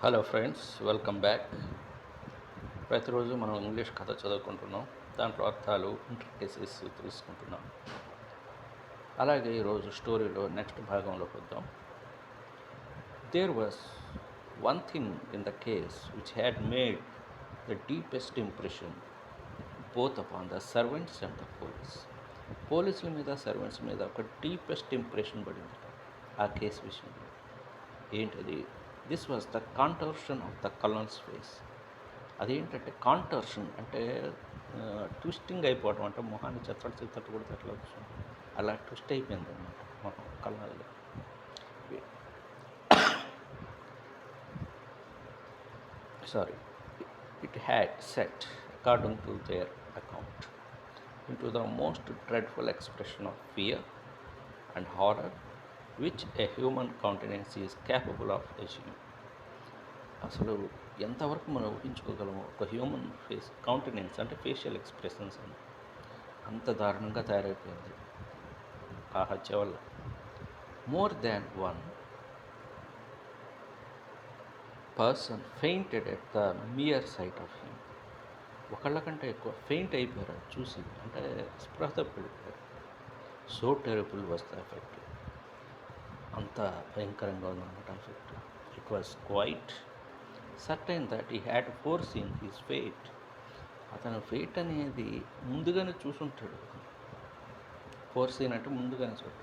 Hello friends welcome back ప్రతిరోజు మనం English కథ చదువుకుంటున్నాం. దాంట్లో అర్థాలు ఇంటర్కేసెస్ తెలుసుకుంటున్నాం. అలాగే ఈరోజు స్టోరీలో నెక్స్ట్ భాగంలోకి వద్దాం there was one thing in the case which had made the deepest impression both upon the servants and the police పోలీసుల మీద సర్వెంట్స్ మీద ఒక డీపెస్ట్ ఇంప్రెషన్ పడింది ఆ కేసు విషయంలో. ఏంటది? This was the contortion of the colonel's face అదేంటంటే contortion అంటే ట్విస్టింగ్ అయిపోవడం అంటే మొహాన్ని చెత్తడు చెత్తట్టు కూడా అట్లా వచ్చింది అలా ట్విస్ట్ అయిపోయింది అనమాట మొహం కళ్ళల్లో. Sorry it had set according to their account into the most dreadful expression of fear and horror. Which a human countenance is capable of achieving. అసలు ఎంతవరకు మనం ఊహించుకోగలము? ఒక హ్యూమన్ ఫేస్ కౌంటెనెన్స్ అంటే ఫేషియల్ ఎక్స్ప్రెషన్స్ అని. అంత దారుణంగా తయారైపోయింది. ఆ హత్య వల్ల. More than one person fainted at the mere sight of him ఒకళ్ళ కంటే ఎక్కువ ఫెయింట్ అయిపోయారు చూసి. అంటే స్పృహ తప్పిపోయారు. సో టెరబుల్ వస్తా ఎఫెక్ట్ అంత భయంకరంగా ఉందన్నమాట effect it was quite certain that he had foreseen his fate అతను ఫేట్ అనేది ముందుగానే చూసుంటాడు. ఫోర్స్ ఇన్ అంటే ముందుగానే చూడు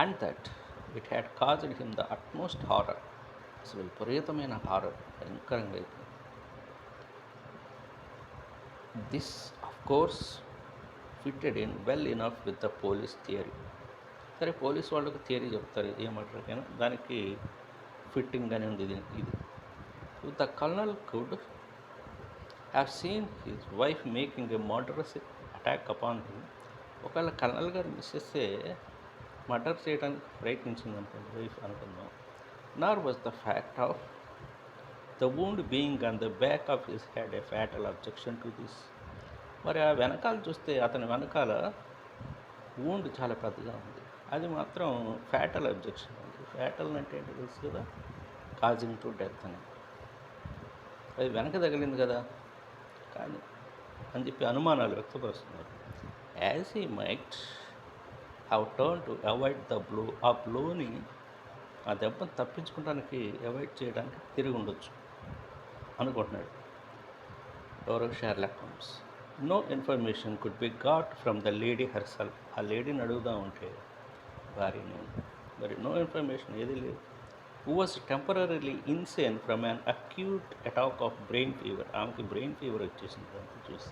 and that it had caused him the utmost horror అసలు విపరీతమైన హారర్ భయంకరంగా అయిపోయింది. This of course fitted in well enough with the police theory సరే పోలీస్ వాళ్ళకు థియరీ చెప్తారు ఏమంటారు దానికి ఫిట్టింగ్ అని ఉంది ఇది. ఇది the colonel could have seen his wife making a murderous attack upon him. ఒకవేళ కల్నల్ గారు మిస్ చేస్తే మర్డర్ చేయడానికి ప్రయత్నించింది అనుకోండి వైఫ్ అనుకుందాం. Nor was the fact of the wound being on the back of his head a fatal objection to this. మరి ఆ వెనకాల చూస్తే అతని వెనకాల వూండ్ చాలా పెద్దగా ఉంది. అది మాత్రం ఫ్యాటల్ అబ్జెక్షన్ అండి. ఫ్యాటల్ అంటే ఏంటి తెలుసు కదా? కాజింగ్ టు డెత్ అని. అది వెనక తగిలింది కదా? కానీ అని చెప్పి అనుమానాలు వ్యక్తపరుస్తున్నారు. As he might have turned to avoid the blow ఆ బ్లోని ఆ దెబ్బను తప్పించుకోవడానికి అవాయిడ్ చేయడానికి తిరిగి ఉండొచ్చు అనుకుంటున్నాడు. ఎవరో Sherlock Holmes no information could be got from the lady herself ఆ లేడీని అడుగుదా ఉంటే భార్యను మరి నో ఇన్ఫర్మేషన్ ఏది లేదు. Who was temporarily insane from an acute attack of brain fever ఆమెకి బ్రెయిన్ ఫీవర్ వచ్చేసింది అంతా చూసి.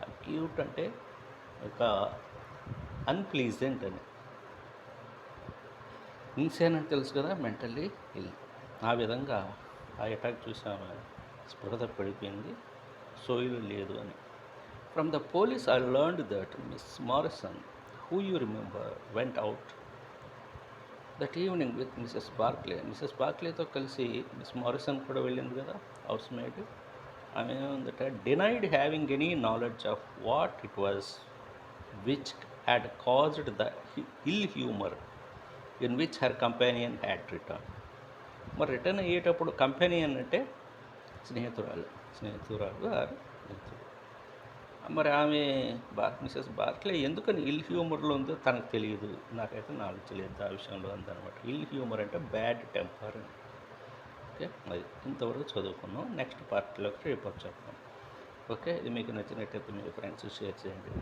అక్యూట్ అంటే ఒక అన్ప్లీజెంట్ అని. ఇన్సేన్ అని తెలుసు కదా మెంటల్లీ ఇల్ ఆ విధంగా ఆ అటాక్ చూసాము స్పృహత పడిపోయింది. సోయిలు లేదు అని. From the police I learned that Miss Morrison who you remember went out that evening with Mrs Barclay. Mrs బార్క్లేతో కలిసి మిస్ మారిసన్ కూడా వెళ్ళింది కదా హౌస్ మేడ్ ఆమె ఏముందట denied having any knowledge of what it was which had caused the ill humour in which her companion had return. మరి return అయ్యేటప్పుడు company అంటే స్నేహితురాలు స్నేహితురాలు ఆర్ మరి ఆమె బార్ మిసెస్ బార్క్లే ఎందుకని ఇల్ హ్యూమర్లో ఉందో తనకు తెలియదు. నాకైతే నాలెడ్జ్ లేదు ఆ విషయంలో ఉందన్నమాట ఇల్ హ్యూమర్ అంటే బ్యాడ్ టెంపర్. ఓకే అది ఇంతవరకు చదువుకున్నాం. నెక్స్ట్ పార్ట్లోకి రేపు చెప్తాం ఓకే ఇది మీకు నచ్చినట్టయితే మీ ఫ్రెండ్స్ షేర్ చేయండి.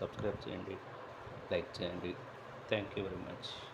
సబ్స్క్రైబ్ చేయండి. లైక్ చేయండి. Thank you very much.